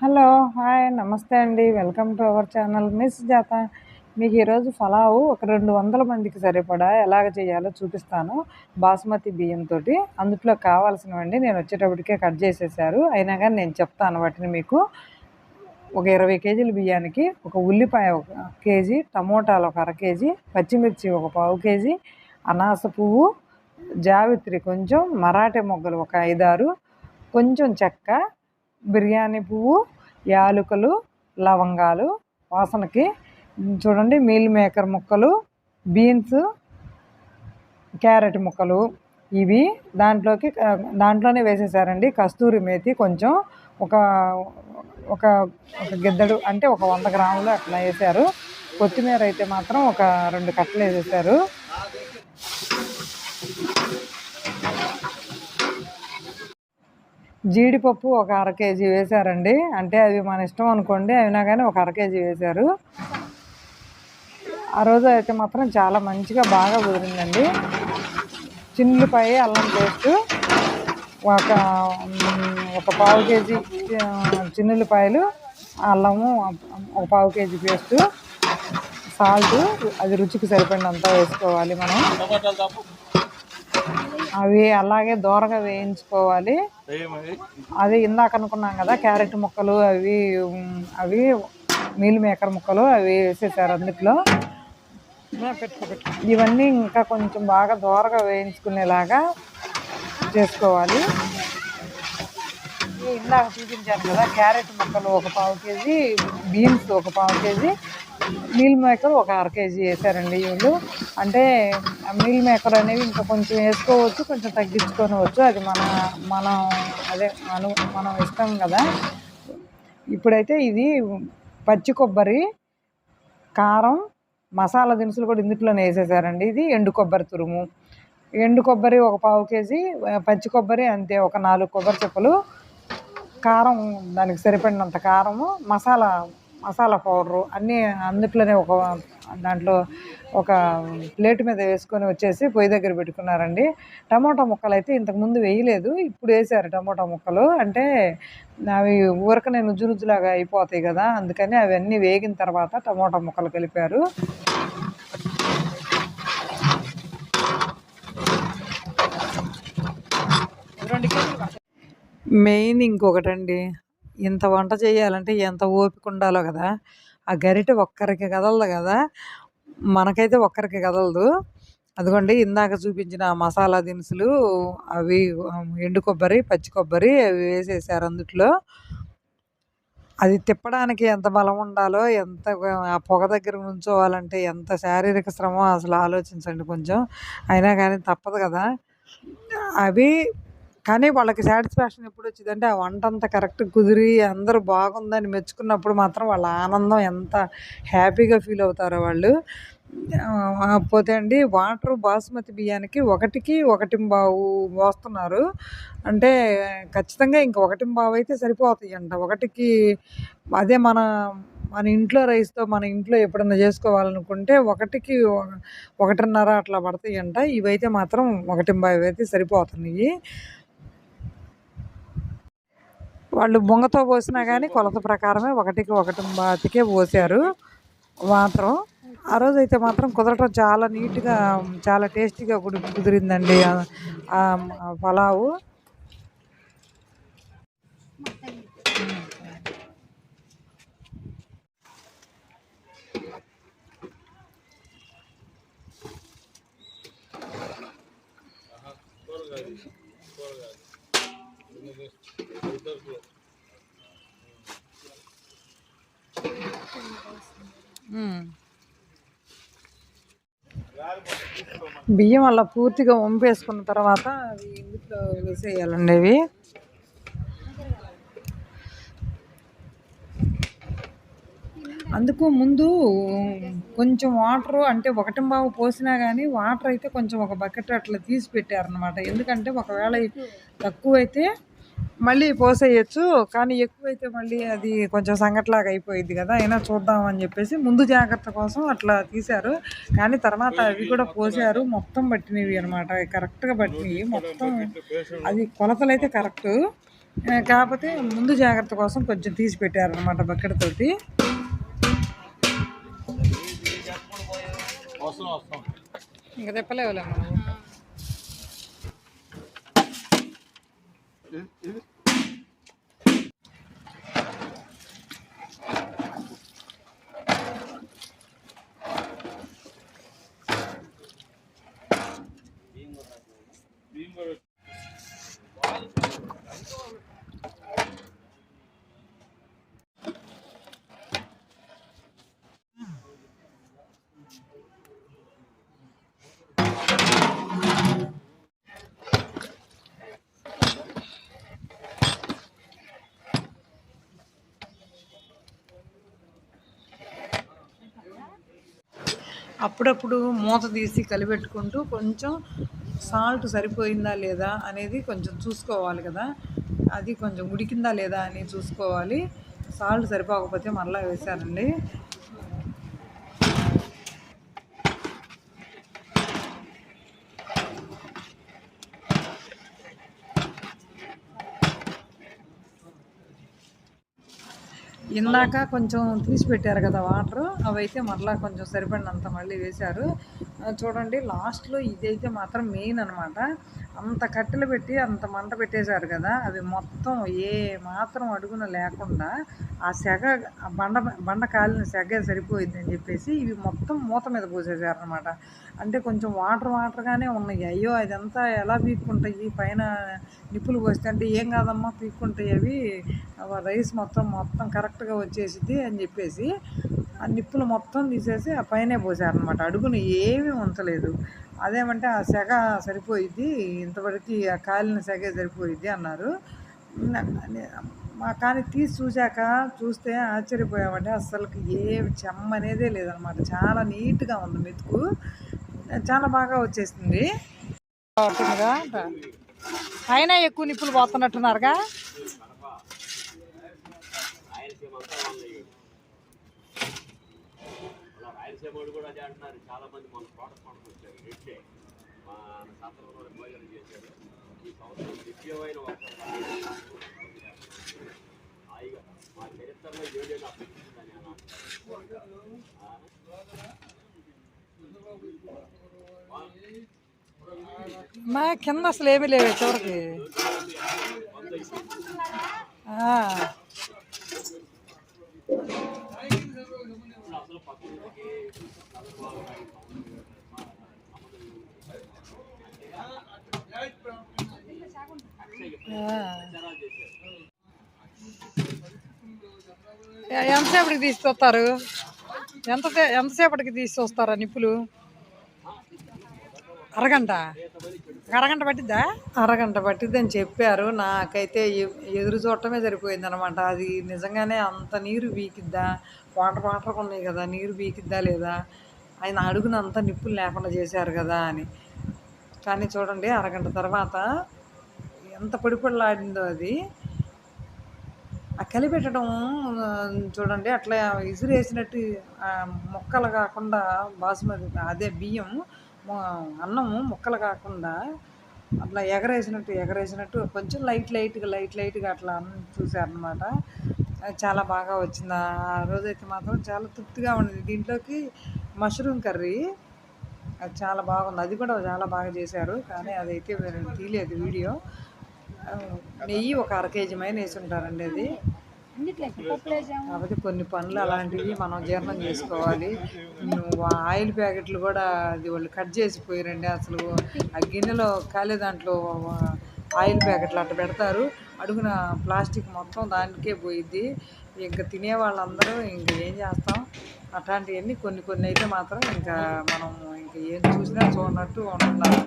Hello hi నమస్తే అండి. Welcome to our channel మిస్ జాత. మీకు ఈరోజు ఫలావు ఒక రెండు వందల మందికి సరిపడా? ఎలాగ చేయాలో చూపిస్తాను. బాస్మతి బియ్యంతో అందుట్లో కావాల్సినవండి నేను వచ్చేటప్పటికే కట్ చేసేసారు. అయినా కానీ నేను చెప్తాను వాటిని మీకు. ఒక ఇరవై కేజీల బియ్యానికి ఒక ఉల్లిపాయ ఒక కేజీ టమోటాలు ఒక అర కేజీ పచ్చిమిర్చి ఒక పావు కేజీ అనాస పువ్వు జావిత్రి కొంచెం మరాఠీ మొగ్గలు ఒక ఐదారు కొంచెం చెక్క బిర్యానీ పువ్వు యాలకులు లవంగాలు వాసనకి చూడండి మీల్ మేకర్ ముక్కలు బీన్స్ క్యారెట్ ముక్కలు. ఇవి దాంట్లోకి దాంట్లోనే వేసేసారండి. కస్తూరి మేతి కొంచెం ఒక ఒక ఒక గిద్దడు అంటే ఒక వంద గ్రాములు అట్లా వేసారు. కొత్తిమీర అయితే మాత్రం ఒక రెండు కట్టలు వేసేసారు. జీడిపప్పు ఒక అర కేజీ వేశారండి. అంటే అవి మన ఇష్టం అనుకోండి అయినా కానీ ఒక అర కేజీ వేశారు. ఆ రోజు అయితే మాత్రం చాలా మంచిగా బాగా కుదిరిందండి. చిన్నులపాయ అల్లం పేస్ట్ ఒక ఒక పావు కేజీ చిన్నులపాయలు అల్లము ఒక పావు కేజీ పేస్టు సాల్ట్ అది రుచికి సరిపడినంత వేసుకోవాలి మనం. అవి అలాగే దూరగా వేయించుకోవాలి. అది ఇందాక అనుకున్నాం కదా క్యారెట్ ముక్కలు అవి అవి మీల్ మేకర్ ముక్కలు అవి వేసేసారు అందుట్లో. ఇవన్నీ ఇంకా కొంచెం బాగా దూరగా వేయించుకునేలాగా చేసుకోవాలి. ఇందాక చూపించాను కదా క్యారెట్ ముక్కలు ఒక పావు కేజీ బీన్స్ ఒక పావు కేజీ. మీల్ మేకర్ ఒక అర కేజీ వేసారండి వీళ్ళు అంటే మీల్ మేకర్ అనేవి ఇంకా కొంచెం వేసుకోవచ్చు కొంచెం తగ్గించుకోవచ్చు అది మన మనం అదే మనం మనం ఇష్టం కదా. ఇప్పుడైతే ఇది పచ్చి కొబ్బరి కారం మసాలా దినుసులు కూడా ఇందులోనే వేసేసారండి. ఇది ఎండు కొబ్బరి తురుము. ఎండు కొబ్బరి ఒక పావు కేజీ పచ్చి కొబ్బరి అంతే ఒక నాలుగు కొబ్బరి చెప్పులు. కారం దానికి సరిపడినంత కారము మసాలా మసాలా పౌడరు అన్నీ అందుట్లోనే ఒక దాంట్లో ఒక ప్లేట్ మీద వేసుకొని వచ్చేసి పొయ్యి దగ్గర పెట్టుకున్నారండి. టమోటా ముక్కలు అయితే ఇంతకుముందు వేయలేదు ఇప్పుడు వేసారు టమోటా ముక్కలు. అంటే అవి ఊరకనే నుజ్జు నుజ్జులాగా అయిపోతాయి కదా అందుకని అవన్నీ వేగిన తర్వాత టమోటా ముక్కలు కలిపారు. మెయిన్ ఇంకొకటండి. ఇంత వంట చేయాలంటే ఎంత ఓపిక ఉండాలో కదా. ఆ గరిటె ఒక్కరికి కదలదు కదా. మనకైతే ఒక్కరికి కదలదు. అదిగోండి ఇందాక చూపించిన మసాలా దినుసులు అవి ఎండు కొబ్బరి పచ్చి కొబ్బరి అవి వేసేసారు అందుట్లో. అది తిప్పడానికి ఎంత బలం ఉండాలో ఎంత ఆ పొగ దగ్గర ఉంచోవాలంటే ఎంత శారీరక శ్రమ అసలు ఆలోచించండి కొంచెం. అయినా కానీ తప్పదు కదా. అవి కానీ వాళ్ళకి సాటిస్ఫాక్షన్ ఎప్పుడు వచ్చిందంటే ఆ వంట అంతా కరెక్ట్ కుదిరి అందరూ బాగుందని మెచ్చుకున్నప్పుడు మాత్రం వాళ్ళ ఆనందం ఎంత హ్యాపీగా ఫీల్ అవుతారో వాళ్ళు. పోతే అండి వాటర్ బాస్మతి బియ్యానికి ఒకటికి ఒకటి బావు పోస్తున్నారు. అంటే ఖచ్చితంగా ఇంక ఒకటి బావు అయితే సరిపోతాయి అంట ఒకటికి అదే మన మన ఇంట్లో రైస్తో మన ఇంట్లో ఎప్పుడన్నా చేసుకోవాలనుకుంటే ఒకటికి ఒకటిన్నర అట్లా పడతాయి అంట ఇవైతే మాత్రం ఒకటి బావి అయితే సరిపోతున్నాయి. వాళ్ళు బొంగతో పోసినా కానీ కొలత ప్రకారమే ఒకటికి ఒకటి బాతికే పోసారు. మాత్రం ఆ రోజు అయితే మాత్రం కుదరటం చాలా నీట్గా చాలా టేస్టీగా కుదిరిందండి. పలావు. బియ్యం అలా పూర్తిగా వంపేసుకున్న తర్వాత అవి ఇందులో వేసేయాలండి అవి అందుకు ముందు కొంచెం వాటర్ అంటే ఒకటి బావు పోసినా కానీ వాటర్ అయితే కొంచెం ఒక బకెట్ అట్లా తీసి పెట్టారనమాట ఎందుకంటే ఒకవేళ తక్కువైతే మళ్ళీ పోసేయచ్చు కానీ ఎక్కువైతే మళ్ళీ అది కొంచెం సంగట్లాగా అయిపోయింది కదా అయినా చూద్దాం అని చెప్పేసి ముందు జాగ్రత్త కోసం అట్లా తీశారు. కానీ తర్వాత అవి కూడా పోసారు మొత్తం పట్టినవి అనమాట కరెక్ట్గా పట్టినవి మొత్తం అది కొలతలు అయితే కరెక్ట్ కాకపోతే ముందు జాగ్రత్త కోసం కొంచెం తీసి పెట్టారనమాట బకెట్ తోటి వస్తాం. వస్తాం ఇంకా తిప్పలేవులే అప్పుడప్పుడు మూత తీసి కలిపెట్టుకుంటూ కొంచెం సాల్ట్ సరిపోయిందా లేదా అనేది కొంచెం చూసుకోవాలి కదా. అది కొంచెం ఉడికిందా లేదా అని చూసుకోవాలి. సాల్ట్ సరిపోకపోతే మరలా వేసానండి ఇందాక కొంచెం తీసి పెట్టారు కదా వాటర్ అవైతే మరలా కొంచెం సరిపడినంత మళ్ళీ వేశారు. చూడండి లాస్ట్లో ఇదైతే మాత్రం మెయిన్ అనమాట అంత కట్టెలు పెట్టి అంత మంట పెట్టేశారు కదా అవి మొత్తం ఏ మాత్రం అడుగున లేకుండా ఆ సెగ బండ బండ కాలిన సెగ సరిపోయింది అని చెప్పేసి ఇవి మొత్తం మూత మీద పోసేసారనమాట అంటే కొంచెం వాటర్ వాటర్గానే ఉన్నాయి. అయ్యో అదంతా ఎలా పీక్కుంటాయి? పైన నిప్పులు పోస్తే అంటే ఏం కాదమ్మా పీక్కుంటాయి అవి? రైస్ మొత్తం మొత్తం కరెక్ట్గా వచ్చేసింది అని చెప్పేసి ఆ నిప్పులు మొత్తం తీసేసి ఆ పైనే పోసారనమాట అడుగున ఏమీ ఉంచలేదు. అదేమంటే ఆ సెగ సరిపోయిద్ది ఇంతవరకు ఆ కాలిన సెగ సరిపోయిద్ది అన్నారు. మా కానీ తీసి చూశాక చూస్తే ఆశ్చర్యపోయామంటే అసలుకి ఏ చెమ్మ అనేదే లేదనమాట చాలా నీట్గా ఉంది మెతుకు. చాలా బాగా వచ్చేసింది. పైన ఎక్కువ నిప్పులు పోతున్నట్టున్నారుగా. అలా రాయలసీమ వాళ్ళు కూడా అదే అంటున్నారు. చాలా మంది మన తోట తోటకు వచ్చారు రెడ్డే మా సంతలో భోజనం చేశారు. ఈ సంవత్సరం దివ్యమైన ఒక హాయిగా. మా చరిత్రలో ఏడేళ్ళు అప్పగించిందని అలా మా కింద అసలు ఏమీ లేవు చివరికి. ఆ. ఎంతసేపటికి తీసుకొస్తారు? ఎంత ఎంతసేపటికి తీసుకొస్తారా నిప్పులు? అరగంట? అరగంట పట్టిద్దా? అరగంట పట్టిద్దని చెప్పారు. నాకైతే ఎ- ఎదురు చూడటమే సరిపోయింది అనమాట అది నిజంగానే అంత నీరు వీకిద్దా వాటర్ వాటర్ ఉన్నాయి కదా నీరు వీకిద్దా లేదా? ఆయన అడుగున అంత నిప్పులు లేకుండా చేశారు కదా అని. కానీ చూడండి అరగంట తర్వాత ఎంత పొడిపొడిలాడిందో అది. ఆ కలిపెట్టడం చూడండి అట్లా ఇసురు వేసినట్టు ముక్కలు కాకుండా బాసుమతి అదే బియ్యం అన్నము ముక్కలు కాకుండా అట్లా ఎగరేసినట్టు ఎగరేసినట్టు కొంచెం లైట్ లైట్గా లైట్ లైట్గా అట్లా అన్నం చూసారనమాట అది చాలా బాగా వచ్చింది. ఆ రోజైతే మాత్రం చాలా తృప్తిగా ఉండేది దీంట్లోకి మష్రూమ్ కర్రీ అది చాలా బాగుంది. అది కూడా చాలా బాగా చేశారు. కానీ అదైతే నేను తీయలేదు వీడియో. నెయ్యి ఒక అర కేజీ మైన వేసి ఉంటారండి అది. కాబట్టి కొన్ని పనులు అలాంటివి మనం జీర్ణం చేసుకోవాలి. నువ్వు ఆయిల్ ప్యాకెట్లు కూడా అది వాళ్ళు కట్ చేసిపోయారండి అసలు. ఆ గిన్నెలో కాలే దాంట్లో ఆయిల్ ప్యాకెట్లు అట్ట పెడతారు. అడుగున ప్లాస్టిక్ మొత్తం దానికే పోయిద్ది. ఇంకా తినే వాళ్ళందరూ ఇంకా ఏం చేస్తాం? అట్లాంటివన్నీ కొన్ని కొన్ని అయితే మాత్రం ఇంకా మనం ఇంకా ఏం చూసినా చూడనట్టు ఉంటున్నాం